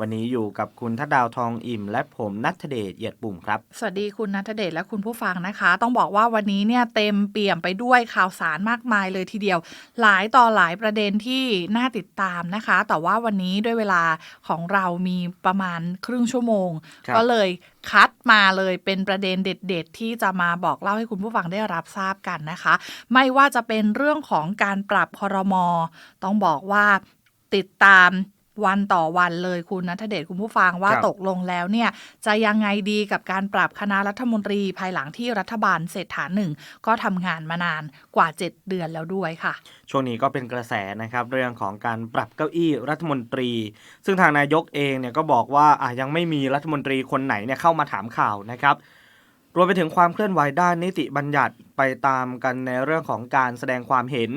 วันนี้อยู่กับคุณทัดดาวทองอิ่ม และผมนัทเดชเอียดปุ่มครับ สวัสดีคุณนัทเดชและคุณผู้ฟังนะคะ ต้องบอกว่าวันนี้เนี่ยเต็มเปี่ยมไปด้วยข่าวสารมากมายเลยทีเดียว หลายต่อหลายประเด็นที่น่าติดตามนะคะ แต่ว่าวันนี้ด้วยเวลาของเรามีประมาณครึ่งชั่วโมงครับก็เลยคัดมาเลยเป็นประเด็นเด็ด ๆ ที่จะมาบอกเล่าให้คุณผู้ฟังได้รับทราบกันนะคะ ไม่ว่าจะเป็นเรื่องของการปรับคอรมอต้องบอกว่าติดตาม วันต่อวันเลยคุณนัทเดชคุณผู้ฟังว่าครับตกลงแล้วเนี่ย จะยังไงดีกับการปรับคณะรัฐมนตรีภายหลังที่รัฐบาลเศรษฐาหนึ่งก็ทำงานมานานกว่า 7 เดือนแล้วด้วยค่ะ ช่วงนี้ก็เป็นกระแสนะครับเรื่องของการปรับเก้าอี้รัฐมนตรี ซึ่งทางนายกเองเนี่ยก็บอกว่าอะยังไม่มีรัฐมนตรีคนไหนเนี่ยเข้ามาถามข่าวนะครับรวมไปถึงความเคลื่อนไหวด้านนิติบัญญัติไปตามกันในเรื่องของการแสดงความเห็น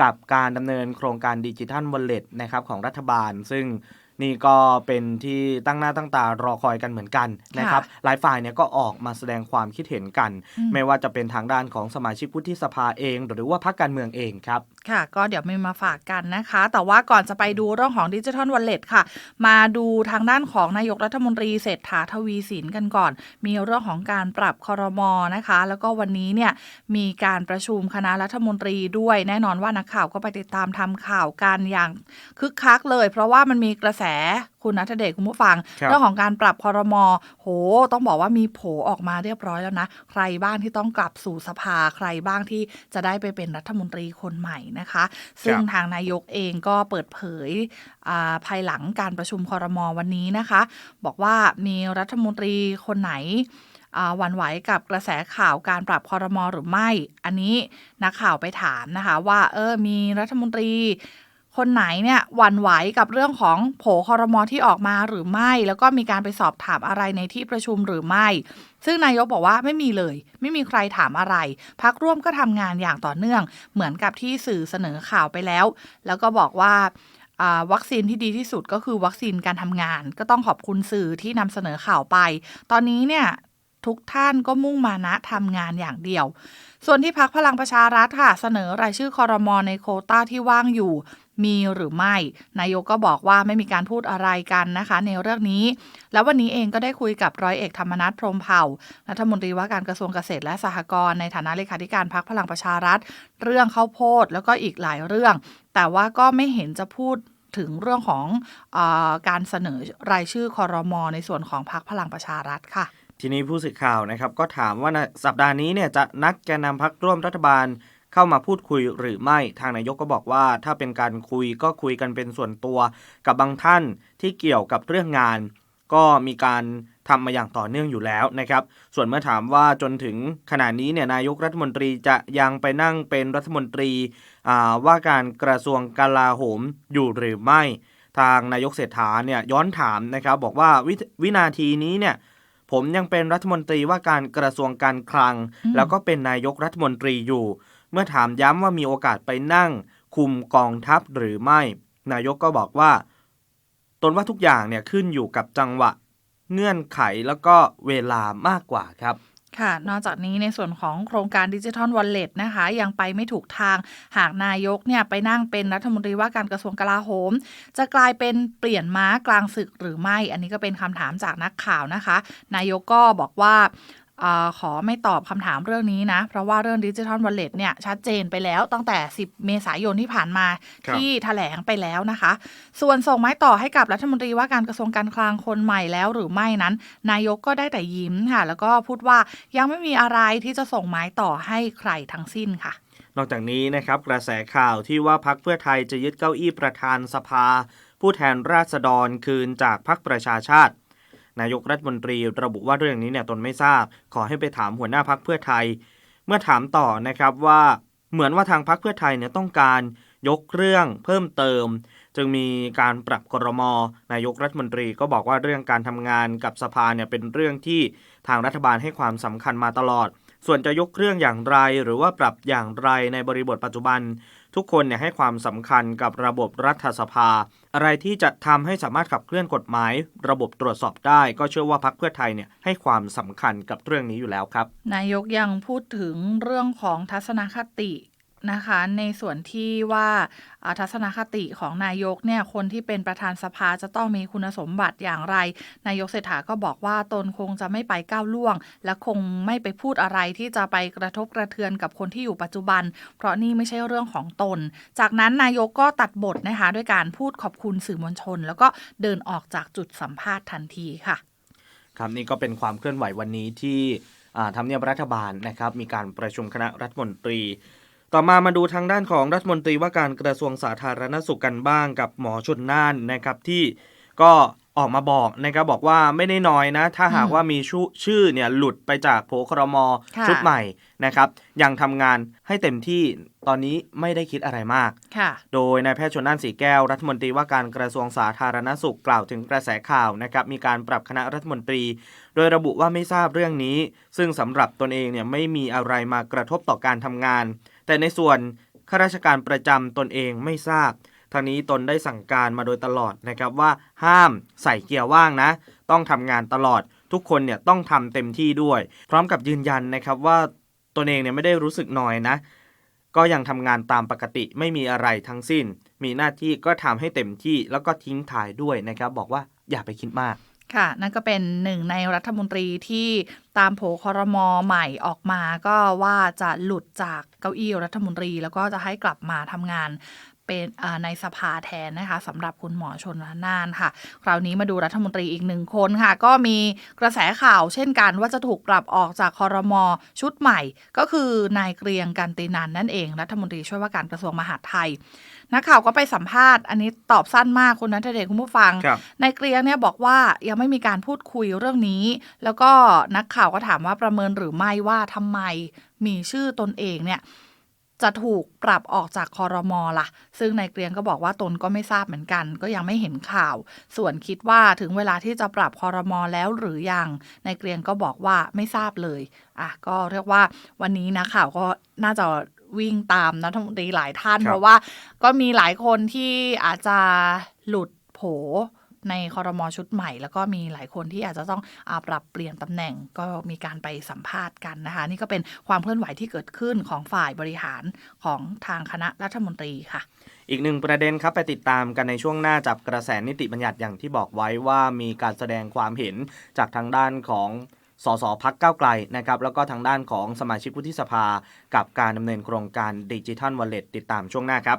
กับการดำเนินโครงการดิจิทัลวอลเล็ตนะครับของรัฐบาล ซึ่ง นี่ก็เป็นที่ตั้งหน้าตั้งตารอคอยกันเหมือนกันนะครับ หลายฝ่ายเนี่ยก็ออกมาแสดงความคิดเห็นกันอืมไม่ว่าจะเป็นทางด้านของสมาชิกวุฒิสภาเอง หรือว่าพรรคการเมืองเองครับ ค่ะ ก็เดี๋ยวมีมาฝากกันนะคะ แต่ว่าก่อนจะไปดูเรื่องของดิจิทัลวอลเล็ตค่ะ มาดูทางด้านของนายกรัฐมนตรีเศรษฐาทวีสินกันก่อน มีเรื่องของการปรับคอรมอนะคะ แล้วก็วันนี้เนี่ยมีการประชุมคณะรัฐมนตรีด้วยแน่นอนว่านักข่าวก็ไปติดตามทำข่าวกันอย่างคึกคักเลย เพราะว่ามันมีกระแสคุณนัทเดชคุณผู้ฟังครับเรื่องของการปรับคอรมอโห ต้องบอกว่ามีโผออกมาเรียบร้อยแล้วนะ ใครบ้างที่ต้องกลับสู่สภาใครบ้างที่จะได้ไปเป็นรัฐมนตรีคนใหม่นะคะ ซึ่งทางนายกเองก็เปิดเผยอ่าภายหลังการประชุมคอรมอวันนี้นะคะ บอกว่ามีรัฐมนตรีคนไหนอ่าหวันไหวกับกระแสข่าวการปรับคอรมอหรือไม่ อันนี้นักข่าวไปถามนะคะ ว่าเออมีรัฐมนตรี คนไหนเนี่ยหวั่นไหวกับเรื่องของโผคอรมอที่ออกมาหรือไม่ แล้วก็มีการไปสอบถามอะไรในที่ประชุมหรือไม่ ซึ่งนายกบอกว่าไม่มีเลย ไม่มีใครถามอะไรพักร่วมก็ทำงานอย่างต่อเนื่อง เหมือนกับที่สื่อเสนอข่าวไปแล้ว แล้วก็บอกว่าวัคซีนที่ดีที่สุดก็คือวัคซีนการทำงาน ก็ต้องขอบคุณสื่อที่นำเสนอข่าวไป ตอนนี้เนี่ยทุกท่านก็มุ่งมานะทำงานอย่างเดียว ส่วนที่พักพลังประชารัฐค่ะ เสนอรายชื่อคอรมอในโคต้าที่ว่างอยู่ มีหรือไม่ นายกก็บอกว่าไม่มีการพูดอะไรกันนะคะ ในเรื่องนี้ แล้ววันนี้เองก็ได้คุยกับร้อยเอกธรรมนัฐพรมเผ่ารัฐมนตรีว่าการกระทรวงเกษตรและสหกรณ์ในฐานะเลขาธิการพักพลังประชารัฐ เรื่องข้าวโพดแล้วก็อีกหลายเรื่อง แต่ว่าก็ไม่เห็นจะพูดถึงเรื่องของอการเสนอรายชื่อคอรมอในส่วนของพักพลังประชารัฐค่ะ ทีนี้ผู้สื่อข่าวนะครับก็ถามว่านสัปดาห์นี้เนี่ยจะนัดแกนนำพักร่วมรัฐบาล เข้ามาพูดคุยหรือไม่ทางนายกก็บอกว่า ถ้าเป็นการคุยก็คุยกันเป็นส่วนตัว กับบางท่านที่เกี่ยวกับเรื่องงาน ก็มีการทำมาอย่างต่อเนื่องอยู่แล้วนะครับ ส่วนเมื่อถามว่าจนถึงขณะนี้เนี่ยนายกรัฐมนตรีจะยังไปนั่งเป็นรัฐมนตรีอ่าว่าการกระทรวงกลาโหมอยู่หรือไม่ ทางนายกเศรษฐาเนี่ยย้อนถามนะครับบอกว่าวิวินาทีนี้เนี่ยผมยังเป็นรัฐมนตรีว่าการกระทรวงการคลังอืมแล้วก็เป็นนายกรัฐมนตรีอยู่ เมื่อถามย้ำว่ามีโอกาสไปนั่ง คุมกองทัพหรือไม่ นายกก็บอกว่า ตนว่าทุกอย่างเนี่ยขึ้นอยู่กับจังหวะ เงื่อนไขแล้วก็เวลามากกว่าครับค่ะ นอกจากนี้ในส่วนของโครงการดิจิทัลวอลเล็ตนะคะ ยังไปไม่ถูกทาง หากนายกเนี่ยไปนั่งเป็นรัฐมนตรีว่าการกระทรวงกลาโหม จะกลายเป็นเปลี่ยนม้ากลางศึกหรือไม่ อันนี้ก็เป็นคำถามจากนักข่าวนะคะ นายกก็บอกว่า อาขอไม่ตอบคำถามเรื่องนี้นะ เพราะว่าเรื่องดิจิทัลวอลเล็ตเนี่ยชัดเจนไปแล้วตั้งแต่ 10 เมษายนที่ผ่านมาครับที่แถลงไปแล้วนะคะ ส่วนส่งไม้ต่อให้กับรัฐมนตรีว่าการกระทรวงการคลังคนใหม่แล้วหรือไม่นั้น นายกก็ได้แต่ยิ้มค่ะ แล้วก็พูดว่ายังไม่มีอะไรที่จะส่งไม้ต่อให้ใครทั้งสิ้นค่ะ นอกจากนี้นะครับกระแสข่าวที่ว่าพักเพื่อไทยจะยึดเก้าอี้ประธานสภา ผู้แทนราษฎรคืนจากพักประชาชาติ นายกรัฐมนตรีระบุว่าเรื่องนี้เนี่ยตนไม่ทราบ ขอให้ไปถามหัวหน้าพักเพื่อไทย เมื่อถามต่อนะครับว่าเหมือนว่าทางพักเพื่อไทยเนี่ยต้องการยกเรื่องเพิ่มเติม จึงมีการปรับกรมนายกรัฐมนตรีก็บอกว่าเรื่องการทำงานกับสภาเนี่ยเป็นเรื่องที่ทางรัฐบาลให้ความสำคัญมาตลอด ส่วนจะยกเรื่องอย่างไรหรือว่าปรับอย่างไรในบริบทปัจจุบัน ทุกคนเนี่ยให้ความสำคัญกับระบบรัฐสภา อะไรที่จะทำให้สามารถขับเคลื่อนกฎหมาย ระบบตรวจสอบได้ ก็เชื่อว่าพรรคเพื่อไทยเนี่ยให้ความสำคัญกับเรื่องนี้อยู่แล้วครับ นายกยังพูดถึงเรื่องของทัศนคติ นะคะ ในส่วนที่ว่าทัศนคติของนายกเนี่ยคนที่เป็นประธานสภาจะต้องมีคุณสมบัติอย่างไร นายกเศรษฐาก็บอกว่าตนคงจะไม่ไปก้าวล่วง และคงไม่ไปพูดอะไรที่จะไปกระทบกระเทือนกับคนที่อยู่ปัจจุบัน เพราะนี่ไม่ใช่เรื่องของตน จากนั้นนายกก็ตัดบทนะคะด้วยการพูดขอบคุณสื่อมวลชน แล้วก็เดินออกจากจุดสัมภาษณ์ทันทีค่ะครับนี่ก็เป็นความเคลื่อนไหววันนี้ที่ทำเนียบรัฐบาลนะครับมีการประชุมคณะรัฐมนตรี ต่อมามาดูทางด้านของรัฐมนตรีว่าการกระทรวงสาธารณสุขกันบ้างกับหมอชนน่านนะครับที่ก็ออกมาบอกนะครับบอกว่าไม่ได้น้อยนะ ถ้าหากอืมว่ามีชื่อชื่อเนี่ยหลุดไปจากโผครมค่ะชุดใหม่นะครับยังทำงานให้เต็มที่ตอนนี้ไม่ได้คิดอะไรมากค่ะโดยนายแพทย์ชนน่านสีแก้ว รัฐมนตรีว่าการกระทรวงสาธารณสุขกล่าวถึงกระแสข่าวนะครับมีการปรับคณะรัฐมนตรี โดยระบุว่าไม่ทราบเรื่องนี้ ซึ่งสำหรับตนเองเนี่ยไม่มีอะไรมากระทบต่อการทำงาน แต่ในส่วนข้าราชการประจำตนเองไม่ทราบ ทางนี้ตนได้สั่งการมาโดยตลอดนะครับว่าห้ามใส่เกียร์ว่างนะ ต้องทำงานตลอด ทุกคนเนี่ยต้องทำเต็มที่ด้วย พร้อมกับยืนยันนะครับว่าตนเองเนี่ยไม่ได้รู้สึกน้อยนะ ก็ยังทำงานตามปกติไม่มีอะไรทั้งสิ้น มีหน้าที่ก็ทำให้เต็มที่แล้วก็ทิ้งถ่ายด้วยนะครับ บอกว่าอย่าไปคิดมาก ค่ะ นั่นก็เป็นหนึ่งในรัฐมนตรีที่ตามโผคอรมอใหม่ออกมา ก็ว่าจะหลุดจากเก้าอี้รัฐมนตรี แล้วก็จะให้กลับมาทำงาน เป็นอ่าในสภาแทนนะคะสำหรับคุณหมอชนละนานค่ะ คราวนี้มาดูรัฐมนตรีอีกหนึ่งคนค่ะ ก็มีกระแสข่าวเช่นกันว่าจะถูกปรับออกจากคอรมอชุดใหม่ ก็คือนายเกรียงกันตินันนั่นเองรัฐมนตรีช่วยว่าการกระทรวงมหาดไทยนักข่าวก็ไปสัมภาษณ์อันนี้ตอบสั้นมากคุณนัทเดชคุณผู้ฟังครับนายเกรียงเนี่ยบอกว่ายังไม่มีการพูดคุยเรื่องนี้ แล้วก็นักข่าวก็ถามว่าประเมินหรือไม่ว่าทำไมมีชื่อตนเองเนี่ย จะถูกปรับออกจากคอรมอล่ะ ซึ่งนายเกรียงก็บอกว่าตนก็ไม่ทราบเหมือนกัน ก็ยังไม่เห็นข่าว ส่วนคิดว่าถึงเวลาที่จะปรับคอรมอแล้วหรือยังนายเกรียงก็บอกว่าไม่ทราบเลยอะก็เรียกว่าวันนี้นะข่าวก็น่าจะวิ่งตามรัฐมนตรีหลายท่านครับเพราะว่าก็มีหลายคนที่อาจจะหลุดโผ ในคอรมอชุดใหม่ แล้วก็มีหลายคนที่อาจจะต้องอปรับเปลี่ยนตำแหน่งก็มีการไปสัมภาษณ์กันนะคะ นี่ก็เป็นความเคลื่อนไหวที่เกิดขึ้นของฝ่ายบริหารของทางคณะรัฐมนตรีค่ะ อีกหนึ่งประเด็นครับไปติดตามกันในช่วงหน้าจับกระแสนิติบัญญัติอย่างที่บอกไว้ว่ามีการแสดงความเห็นจากทางด้านของสสพักเก้าไกลนะครับแล้วก็ทางด้านของสมาชิกวุฒิสภา กับการดำเนินโครงการดิจิทัลวอลเล็ตติดตามช่วงหน้าครับ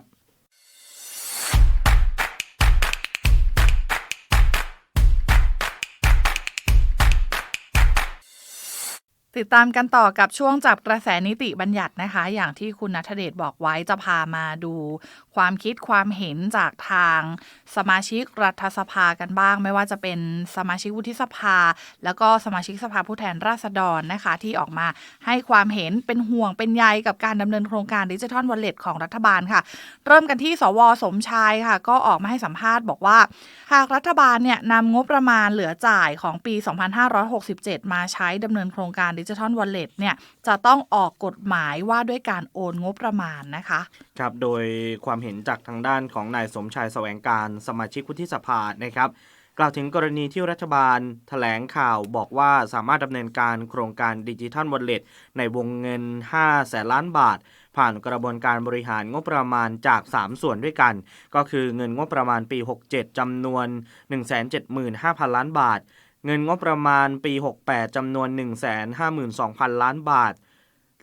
ติดตามกันต่อกับช่วงจับกระแสนิติบัญญัตินะคะ อย่างที่คุณนัทเดชบอกไว้จะพามาดู ความคิดความเห็นจากทางสมาชิกรัฐสภากันบ้าง ไม่ว่าจะเป็นสมาชิกวุฒิสภา แล้วก็สมาชิกสภาผู้แทนราษฎรนะคะ ที่ออกมาให้ความเห็นเป็นห่วงเป็นใยกับการดำเนินโครงการดิจิทัลวอลเล็ตของรัฐบาลค่ะ เริ่มกันที่สวสมชายค่ะ ก็ออกมาให้สัมภาษณ์บอกว่า หากรัฐบาลเนี่ยนำงบประมาณเหลือจ่ายของปี 2567 มาใช้ดำเนินโครงการดิจิทัลวอลเล็ตเนี่ยจะต้องออกกฎหมายว่าด้วยการโอนงบประมาณนะคะ ครับโดยความเห็นห็นจากทางด้านของนายสมชายแสวงการสมาชิกวุฒิสภานะครับกล่าวถึงกรณีที่รัฐบาลแถลงข่าวบอกว่าสามารถดำเนินการโครงการดิจิทัลวอลเล็ตในวงเงิน 5 แสนล้านบาท ผ่านกระบวนการบริหารงบประมาณจาก 3 ส่วนด้วยกัน ก็คือเงินงบประมาณปี 67 จำนวน 175,000 ล้านบาท เงินงบประมาณปี 68 จำนวน 152,000 ล้านบาท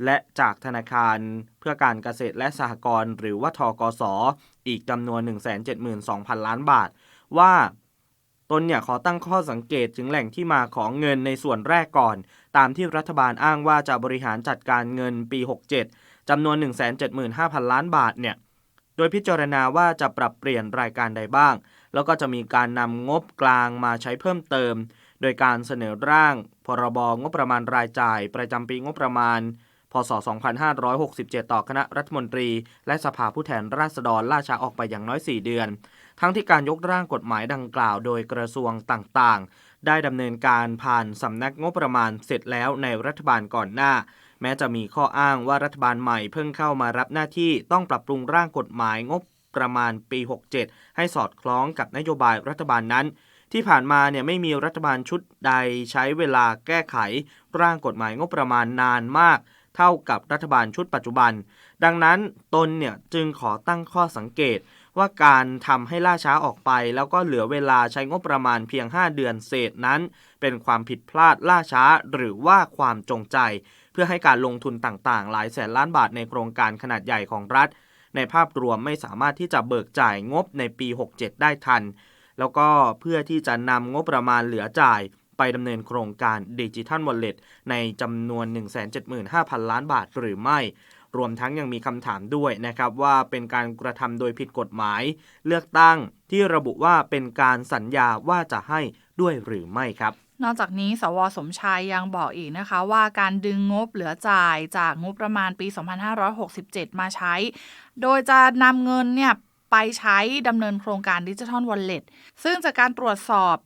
และจากธนาคารเพื่อการเกษตรและสหกรณ์หรือว่าทกสอีกจำนวน 172,000 ล้านบาท ว่าตนเนี่ยขอตั้งข้อสังเกตถึงแหล่งที่มาของเงินในส่วนแรกก่อน ตามที่รัฐบาลอ้างว่าจะบริหารจัดการเงินปี 67จำนวน 175,000 ล้านบาทเนี่ยโดยพิจารณาว่าจะปรับเปลี่ยนรายการใดบ้าง แล้วก็จะมีการนำงบกลางมาใช้เพิ่มเติม โดยการเสนอร่าง พรบงบประมาณรายจ่าย ประจำปีงบประมาณ พศ 2567 ต่อคณะรัฐมนตรี และสภาผู้แทนราษฎรล่าช้าออกไปอย่างน้อย 4 เดือน ทั้งที่การยกร่างกฎหมายดังกล่าวโดยกระทรวงต่างๆ ได้ดำเนินการผ่านสำนักงบประมาณเสร็จแล้วในรัฐบาลก่อนหน้า แม้จะมีข้ออ้างว่ารัฐบาลใหม่เพิ่งเข้ามารับหน้าที่ต้องปรับปรุงร่างกฎหมายงบประมาณปี 67 ให้สอดคล้องกับนโยบายรัฐบาลนั้นที่ผ่านมาเนี่ยไม่มีรัฐบาลชุดใดใช้เวลาแก้ไข ร่างกฎหมายงบประมาณนานมาก เท่ากับรัฐบาลชุดปัจจุบัน ดังนั้นตนเนี่ยจึงขอตั้งข้อสังเกตว่าการทำให้ล่าช้าออกไป แล้วก็เหลือเวลาใช้งบประมาณเพียง 5 เดือนเศษนั้น เป็นความผิดพลาดล่าช้าหรือว่าความจงใจ เพื่อให้การลงทุนต่างๆ หลายแสนล้านบาทในโครงการขนาดใหญ่ของรัฐ ในภาพรวมไม่สามารถที่จะเบิกจ่ายงบในปี 67 ได้ทัน แล้วก็เพื่อที่จะนำงบประมาณเหลือจ่าย ไปดำเนินโครงการดิจิทัลวอลเล็ตในจำนวน 175,000 ล้านบาทหรือไม่ รวมทั้งยังมีคำถามด้วยนะครับว่าเป็นการกระทำโดยผิดกฎหมาย เลือกตั้งที่ระบุว่าเป็นการสัญญาว่าจะให้ด้วยหรือไม่ครับนอกจากนี้ สวสมชายยังบอกอีกนะคะว่าการดึงงบเหลือจ่ายจากงบประมาณปี 2567 มาใช้ โดยจะนำเงินเนี่ยไปใช้ดำเนินโครงการดิจิทัลวอลเล็ตซึ่งจากการตรวจสอบ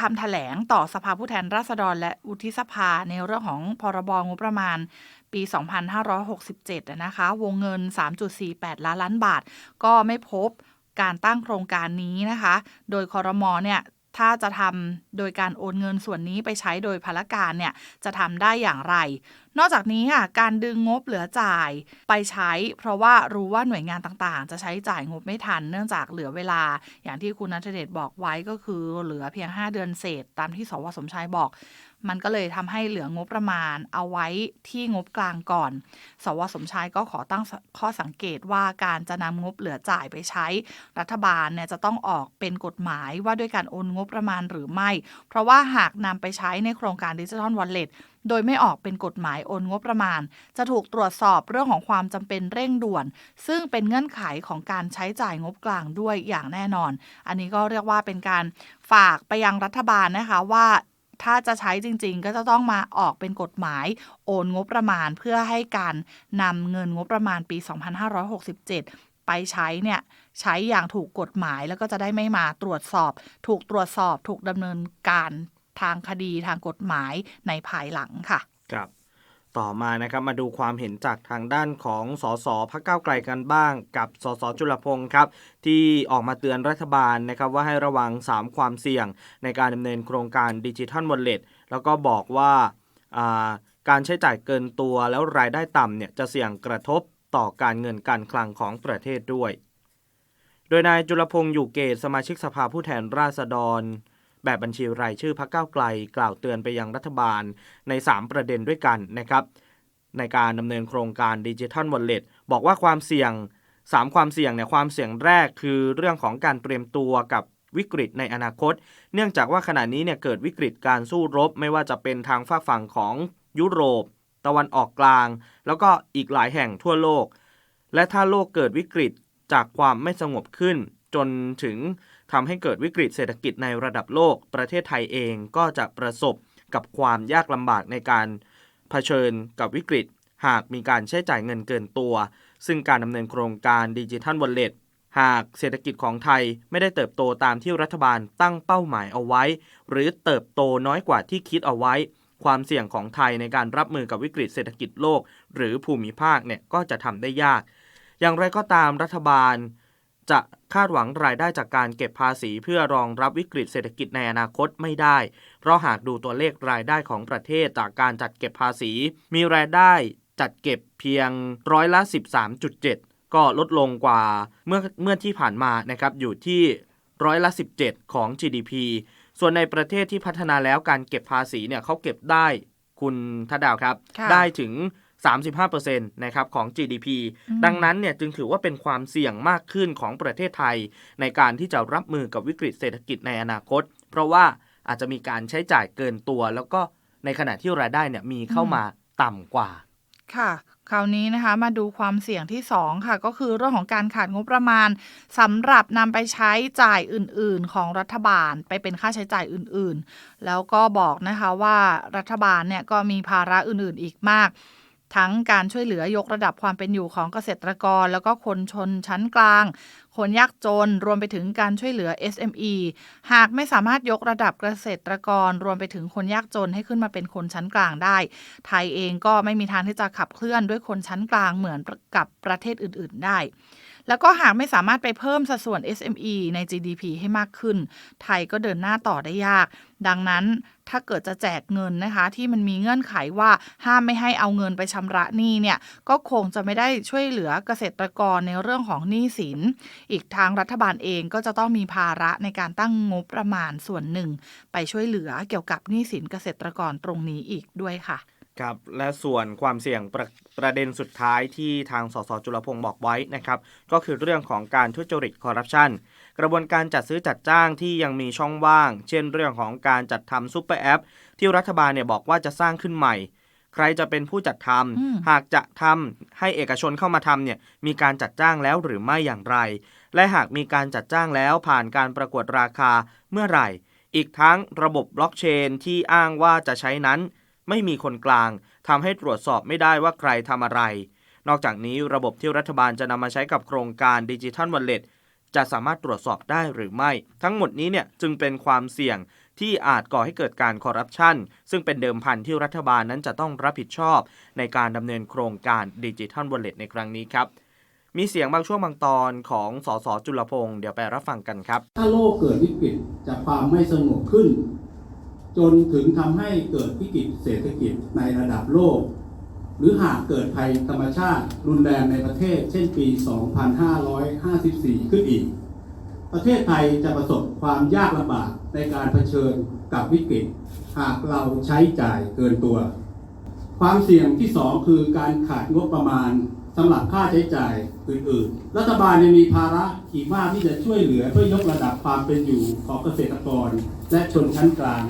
คำแถลงต่อสภาผู้แทนราษฎร และอุทิสภาในเรื่องของพรบงบประมาณปี 2567 นะคะ วงเงิน 3.48 ล้านล้านบาท ก็ไม่พบการตั้งโครงการนี้นะคะ โดยคอรมอเนี่ย ถ้าจะทำโดยการโอนเงินส่วนนี้ไปใช้โดยพละการเนี่ยจะทำได้อย่างไร นอกจากนี้ค่ะการดึงงบเหลือจ่ายไปใช้ เพราะว่ารู้ว่าหน่วยงานต่างๆ จะใช้จ่ายงบไม่ทัน เนื่องจากเหลือเวลา อย่างที่คุณนัทเดชบอกไว้ก็คือเหลือเพียง 5 เดือนเศษ ตามที่สวสมชายบอก มันก็เลยทำให้เหลืองบประมาณเอาไว้ที่งบกลางก่อน สวสมชายก็ขอตั้งข้อสังเกตว่าการจะนำงบเหลือจ่ายไปใช้ รัฐบาลเนี่ยจะต้องออกเป็นกฎหมายว่าด้วยการโอนงบประมาณหรือไม่ เพราะว่าหากนำไปใช้ในโครงการดิจิทัลวอลเล็ตโดยไม่ออกเป็นกฎหมายโอนงบประมาณ จะถูกตรวจสอบเรื่องของความจำเป็นเร่งด่วน ซึ่งเป็นเงื่อนไขของการใช้จ่ายงบกลางด้วยอย่างแน่นอน อันนี้ก็เรียกว่าเป็นการฝากไปยังรัฐบาลนะคะว่า ถ้าจะใช้จริงๆ ก็จะต้องมาออกเป็นกฎหมายโอนงบประมาณเพื่อให้การนำเงินงบประมาณปี 2567 ไปใช้เนี่ยใช้อย่างถูกกฎหมายแล้วก็จะได้ไม่มาตรวจสอบ ถูกตรวจสอบ ถูกดำเนินการทางคดีทางกฎหมายในภายหลังค่ะ ครับ ต่อมานะครับมาดูความเห็นจากทางด้านของสสพักเก้าไกลกันบ้าง กับสสจุลพงศ์ครับที่ออกมาเตือนรัฐบาลนะครับว่าให้ระวัง 3 ความเสี่ยง ในการดำเนินโครงการดิจิทัลวอลเล็ตแล้วก็บอกว่าการใช้จ่ายเกินตัวแล้วรายได้ต่ำเนี่ยจะเสี่ยงกระทบต่อการเงินการคลังของประเทศด้วย โดยนายจุลพงศ์อยู่เกตสมาชิกสภาผู้แทนราษฎร แบบบัญชีรายชื่อพักเก้าวไกล กล่าวเตือนไปยังรัฐบาลใน 3 ประเด็นด้วยกันนะครับ ในการดำเนินโครงการดิจิทัลวอลเล็ตบอกว่าความเสี่ยง 3 ความเสี่ยงเนี่ยความเสี่ยงแรกคือเรื่องของการเตรียมตัวกับวิกฤตในอนาคต เนื่องจากว่าขณะนี้เนี่ยเกิดวิกฤตการสู้รบ ไม่ว่าจะเป็นทางฝากฝั่งของยุโรป ตะวันออกกลาง แล้วก็อีกหลายแห่งทั่วโลก และถ้าโลกเกิดวิกฤตจากความไม่สงบขึ้น จนถึง ทำให้เกิดวิกฤตเศรษฐกิจในระดับโลก ประเทศไทยเองก็จะประสบกับความยากลำบากในการเผชิญกับวิกฤต หากมีการใช้จ่ายเงินเกินตัว ซึ่งการดำเนินโครงการดิจิทัลวอลเล็ตหากเศรษฐกิจของไทยไม่ได้เติบโตตามที่รัฐบาลตั้งเป้าหมายเอาไว้ หรือเติบโตน้อยกว่าที่คิดเอาไว้ ความเสี่ยงของไทยในการรับมือกับวิกฤตเศรษฐกิจโลก หรือภูมิภาคเนี่ยก็จะทำได้ยาก อย่างไรก็ตามรัฐบาล จะคาดหวังรายได้จากการเก็บภาษีเพื่อรองรับวิกฤตเศรษฐกิจในอนาคตไม่ได้ เพราะหากดูตัวเลขรายได้ของประเทศจากการจัดเก็บภาษี มีรายได้จัดเก็บเพียงร้อยละ 13.7 ก็ลดลงกว่าเมื่อเมื่อที่ผ่านมานะครับอยู่ที่ร้อยละ 17 ของ GDP ส่วนในประเทศที่พัฒนาแล้วการเก็บภาษีเนี่ยเขาเก็บได้คุณทัดดาวครับค่ะได้ถึง 35%นะครับของ GDP อืมดังนั้นเนี่ยจึงถือว่าเป็นความเสี่ยงมากขึ้นของประเทศไทย ในการที่จะรับมือกับวิกฤตเศรษฐกิจในอนาคต เพราะว่าอาจจะมีการใช้จ่ายเกินตัว แล้วก็ในขณะที่รายได้เนี่ยมีเข้ามาต่ำกว่า ค่ะคราวนี้นะคะมาดูความเสี่ยงที่ 2 ค่ะ ก็คือเรื่องของการขาดงบประมาณสำหรับนำไปใช้จ่ายอื่น ๆ ของรัฐบาลไปเป็นค่าใช้จ่ายอื่น ๆ แล้วก็บอกนะคะว่ารัฐบาลเนี่ยก็มีภาระอื่น ๆ อีกมาก ทั้งการช่วยเหลือยกระดับความเป็นอยู่ของเกษตรกร แล้วก็คนชนชั้นกลาง คนยากจนรวมไปถึงการช่วยเหลือ SME หากไม่สามารถยกระดับเกษตรกร รวมไปถึงคนยากจนให้ขึ้นมาเป็นคนชั้นกลางได้ ไทยเองก็ไม่มีทางที่จะขับเคลื่อนด้วยคนชั้นกลางเหมือนกับประเทศอื่น ๆ ได้ แล้วก็หากไม่สามารถไปเพิ่มสัดส่วน SME ใน GDP ให้มากขึ้น ไทยก็เดินหน้าต่อได้ยาก ดังนั้น ถ้าเกิดจะแจกเงินนะคะ ที่มันมีเงื่อนไขว่าห้ามไม่ให้เอาเงินไปชำระหนี้เนี่ยก็คงจะไม่ได้ช่วยเหลือเกษตรกรในเรื่องของหนี้สิน อีกทางรัฐบาลเองก็จะต้องมีภาระในการตั้งงบประมาณส่วนหนึ่ง ไปช่วยเหลือเกี่ยวกับหนี้สินเกษตรกรตรงนี้อีกด้วยค่ะครับและส่วนความเสี่ยงประประเด็นสุดท้ายที่ทางสสจุลพงศ์บอกไว้นะครับ ก็คือเรื่องของการทุจริตคอร์รัปชัน กระบวนการจัดซื้อจัดจ้างที่ยังมีช่องว่าง เช่นเรื่องของการจัดทำซูเปอร์แอป ที่รัฐบาลเนี่ยบอกว่าจะสร้างขึ้นใหม่ ใครจะเป็นผู้จัดทอืมำหากจะทำให้เอกชนเข้ามาทำเนี่ยมีการจัดจ้างแล้วหรือไม่อย่างไร และหากมีการจัดจ้างแล้วผ่านการประกวดราคาเมื่อไหร่ อีกทั้งระบบบล็อกเชนที่อ้างว่าจะใช้นั้น ไม่มีคนกลางทำให้ตรวจสอบไม่ได้ว่าใครทำอะไรนอกจากนี้ระบบที่รัฐบาลจะนำมาใช้กับโครงการดิจิทัลวอลเล็ต จะสามารถตรวจสอบได้หรือไม่ ทั้งหมดนี้เนี่ยจึงเป็นความเสี่ยงที่อาจก่อให้เกิดการคอร์รัปชันซึ่งเป็นเดิมพันที่รัฐบาลนั้นจะต้องรับผิดชอบ ในการดำเนินโครงการดิจิทัลวอลเล็ตในครั้งนี้ครับ มีเสียงบางช่วงบางตอนของสสจุลพงศ์เดี๋ยวไปรับฟังกันครับ ถ้าโลกเกิดวิกฤตจากความไม่สงบขึ้น จนถึงทำให้เกิดวิกฤตเศรษฐกิจในระดับโลก หรือหากเกิดภัยธรรมชาติ รุนแรงในประเทศ เช่นปี 2554 ขึ้นอีก ประเทศไทยจะประสบความยากลำบากในการเผชิญกับวิกฤต หากเราใช้จ่ายเกินตัว ความเสี่ยงที่ 2 คือการขาดงบประมาณสำหรับค่าใช้จ่ายอื่นๆ รัฐบาลยังมีภาระอีกมากที่จะช่วยเหลือเพื่อยกระดับความเป็นอยู่ของเกษตรกร และชนชั้นกลาง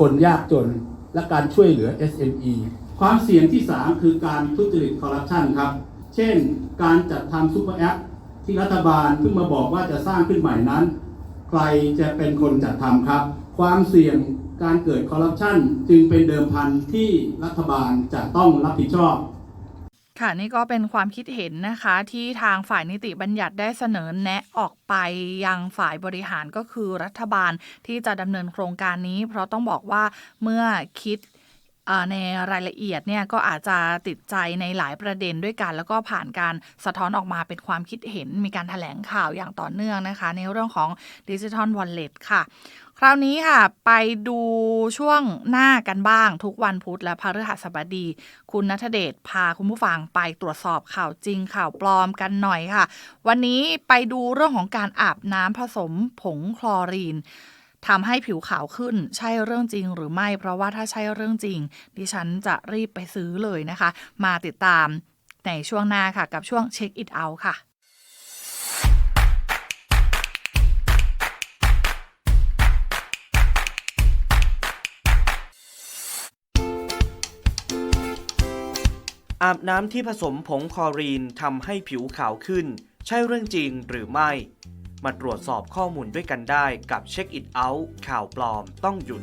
คนยากจน และการช่วยเหลือ SME ความเสี่ยงที่ 3 คือการทุจริตคอร์รัปชันครับ เช่น การจัดทำซูเปอร์แอปที่รัฐบาลเพิ่งมาบอกว่าจะสร้างขึ้นใหม่นั้น ใครจะเป็นคนจัดทำครับ ความเสี่ยงการเกิดคอร์รัปชันจึงเป็นเดิมพันที่รัฐบาลจะต้องรับผิดชอบค่ะนี่ก็เป็นความคิดเห็นนะคะที่ทางฝ่ายนิติบัญญัติได้เสนอแนะออกไปยังฝ่ายบริหารก็คือรัฐบาลที่จะดำเนินโครงการนี้ เพราะต้องบอกว่าเมื่อคิด ในรายละเอียดเนี่ยก็อาจจะติดใจในหลายประเด็นด้วยกัน แล้วก็ผ่านการสะท้อนออกมาเป็นความคิดเห็นมีการถแถลงข่าวอย่างต่อเนื่องนะคะ ในเรื่องของดิจิทัลวอลเล็ตค่ะคราวนี้ค่ะ ไปดูช่วงหน้ากันบ้าง ทุกวันพุธและพฤหัสบดี คุณนัทเดชพาคุณผู้ฟังไปตรวจสอบข่าวจริงข่าวปลอมกันหน่อยค่ะ วันนี้ไปดูเรื่องของการอาบน้ำผสมผงคลอรีน ทำให้ผิวขาวขึ้นใช่เรื่องจริงหรือไม่ เพราะว่าถ้าใช่เรื่องจริง ดิฉันจะรีบไปซื้อเลยนะคะ มาติดตามในช่วงหน้าค่ะ กับช่วงเช็คอิ t เอาค่ะอาบน้ำที่ผสมผงคลอรีนทำให้ผิวขาวขึ้น ใช่เรื่องจริงหรือไม่ มาตรวจสอบข้อมูลด้วยกันได้กับเช็คอิ t เอาท์ข่าวปลอมต้องหยุด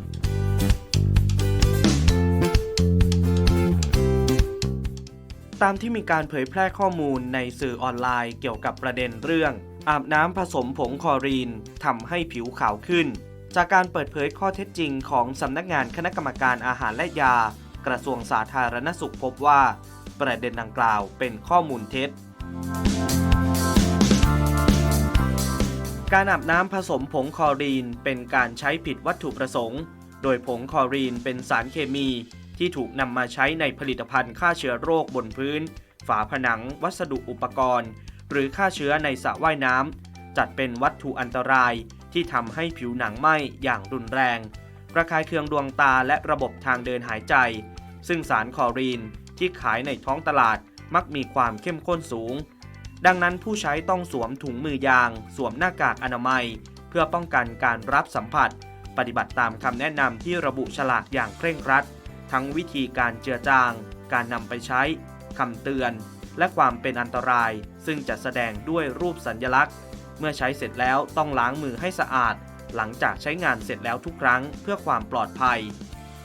ตามที่มีการเผยแพร่ข้อมูลในสื่อออนไลน์เกี่ยวกับประเด็นเรื่อง อาบน้ำผสมผงคลอรีนทำให้ผิวขาวขึ้น จากการเปิดเผยข้อเท็จจริงของสำนักงานคณะกรรมการอาหารและยา กระทรวงสาธารณสุขพบว่า ประเด็นดังกล่าวเป็นข้อมูลเท็จ การอาบน้ำผสมผงคอรีนเป็นการใช้ผิดวัตถุประสงค์ โดยผงคอรีนเป็นสารเคมีที่ถูกนำมาใช้ในผลิตภัณฑ์ฆ่าเชื้อโรคบนพื้น ฝาผนัง วัสดุอุปกรณ์ หรือฆ่าเชื้อในสระว่ายน้ำจัดเป็นวัตถุอันตรายที่ทำให้ผิวหนังไหม้อย่างรุนแรงระคายเคืองดวงตาและระบบทางเดินหายใจ ซึ่งสารคอรีนที่ขายในท้องตลาดมักมีความเข้มข้นสูง ดังนั้นผู้ใช้ต้องสวมถุงมือยาง สวมหน้ากากอนามัย เพื่อป้องกันการรับสัมผัส ปฏิบัติตามคำแนะนำที่ระบุฉลากอย่างเคร่งครัด ทั้งวิธีการเจือจาง การนำไปใช้คำเตือน และความเป็นอันตราย ซึ่งจะแสดงด้วยรูปสัญลักษณ์ เมื่อใช้เสร็จแล้วต้องล้างมือให้สะอาด หลังจากใช้งานเสร็จแล้วทุกครั้งเพื่อความปลอดภัย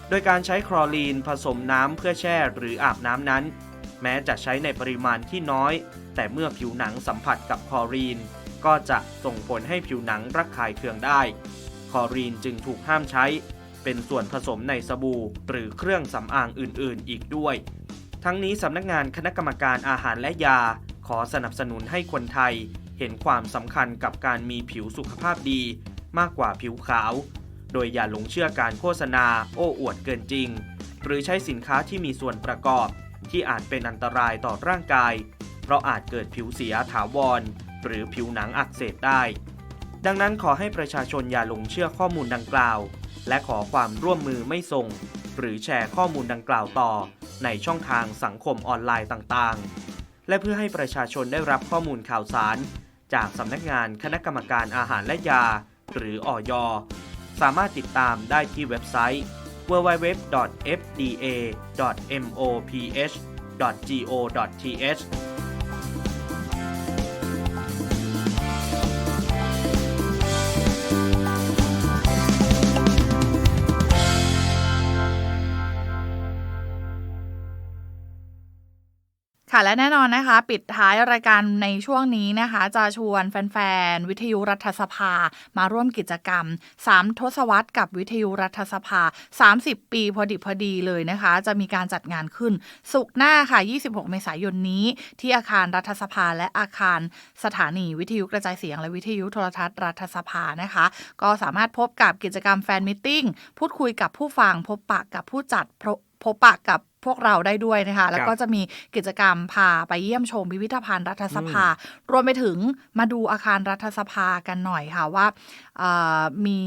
โดยการใช้คลอรีนผสมน้ำเพื่อแช่หรืออาบน้ำนั้น แม้จะใช้ในปริมาณที่น้อย แต่เมื่อผิวหนังสัมผัสกับคอรีน ก็จะส่งผลให้ผิวหนังระคายเคืองได้ คอรีนจึงถูกห้ามใช้ เป็นส่วนผสมในสบู่หรือเครื่องสำอางอื่นๆ อีกด้วย ทั้งนี้สำนักงานคณะกรรมการอาหารและยา ขอสนับสนุนให้คนไทย เห็นความสำคัญกับการมีผิวสุขภาพดี มากกว่าผิวขาว โดยอย่าหลงเชื่อการโฆษณา โอ้อวดเกินจริง หรือใช้สินค้าที่มีส่วนประกอบที่อาจเป็นอันตรายต่อร่างกาย เพราะอาจเกิดผิวเสียถาวร หรือผิวหนังอักเสบได้ ดังนั้นขอให้ประชาชนอย่าหลงเชื่อข้อมูลดังกล่าว และขอความร่วมมือไม่ส่ง หรือแชร์ข้อมูลดังกล่าวต่อ ในช่องทางสังคมออนไลน์ต่างๆ และเพื่อให้ประชาชนได้รับข้อมูลข่าวสาร จากสำนักงานคณะกรรมการอาหารและยา หรืออยสามารถติดตามได้ที่เว็บไซต์ www.fda.moph.go.th ค่ะและแน่นอนนะคะ ปิดท้ายรายการในช่วงนี้นะคะ จะชวนแฟนๆ วิทยุรัฐสภา มาร่วมกิจกรรม 3 ทศวรรษกับวิทยุรัฐสภา 30 ปีพอดิบพอดีเลยนะคะ จะมีการจัดงานขึ้น สุกหน้าค่ะ 26 เมษายนนี้ ที่อาคารรัฐสภาและอาคารสถานีวิทยุกระจายเสียง และวิทยุโทรทัศน์รัฐสภานะคะ ก็สามารถพบกับกิจกรรมแฟนมิทติ้งพูดคุยกับผู้ฟังพบปะกับผู้จัดพบปะกับ พวกเราได้ด้วยนะคะ แล้วก็จะมีกิจกรรมพาไปเยี่ยมชมพิพิธภัณฑ์รัฐสภา รวมไปถึงมาดูอาคารรัฐสภากันหน่อยค่ะว่าเอ่อมี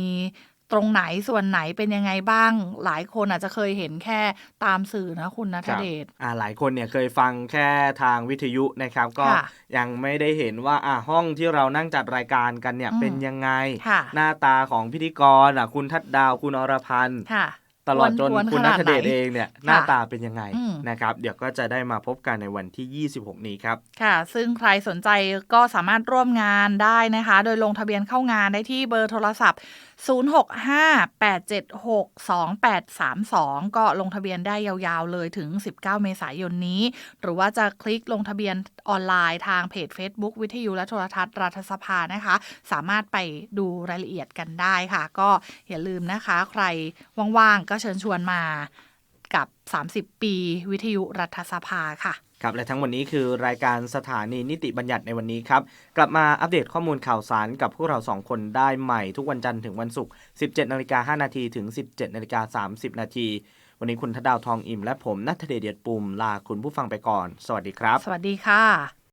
ตรงไหนส่วนไหนเป็นยังไงบ้าง หลายคนอาจจะเคยเห็นแค่ตามสื่อนะคุณนัทเดชอ่าหลายคนเนี่ยเคยฟังแค่ทางวิทยุนะครับ ก็ค่ะยังไม่ได้เห็นว่าอ่าห้องที่เรานั่งจัดรายการกันเนี่ยอืมเป็นยังไงค่ะหน้าตาของพิธีกรอะคุณทัดดาวคุณอรพันธ์ค่ะ ตลอดจนควรคุณขนันาดทเดชไหนเองเนี่ยหน้าตาเป็นยังไงอืมนะครับ เดี๋ยวก็จะได้มาพบกันในวันที่ 26 นี้ครับค่ะ ซึ่งใครสนใจก็สามารถร่วมงานได้นะคะ โดยลงทะเบียนเข้างานได้ที่เบอร์โทรศัพท์ 0658762832 ก็ลงทะเบียนได้ยาวๆเลยถึง 19 เมษายนนี้ หรือว่าจะคลิกลงทะเบียนออนไลน์ทางเพจ Facebook วิทยุและโทรทัศน์รัฐสภานะคะ สามารถไปดูรายละเอียดกันได้ค่ะ ก็อย่าลืมนะคะ ใครว่างๆก็เชิญชวนมากับ 30 ปีวิทยุรัฐสภาค่ะ ครับ และทั้งหมดนี้คือรายการสถานีนิติบัญญัติในวันนี้ครับ กลับมาอัปเดตข้อมูลข่าวสารกับพวกเราสองคนได้ใหม่ทุกวันจันทร์ถึงวันศุกร์ 17นาฬิกา5นาทีถึง 17นาฬิกา30 นาทีวันนี้คุณทดาวทองอิ่มและผมนัทเดชเดียดปุ่มลาคุณผู้ฟังไปก่อน สวัสดีครับ สวัสดีค่ะ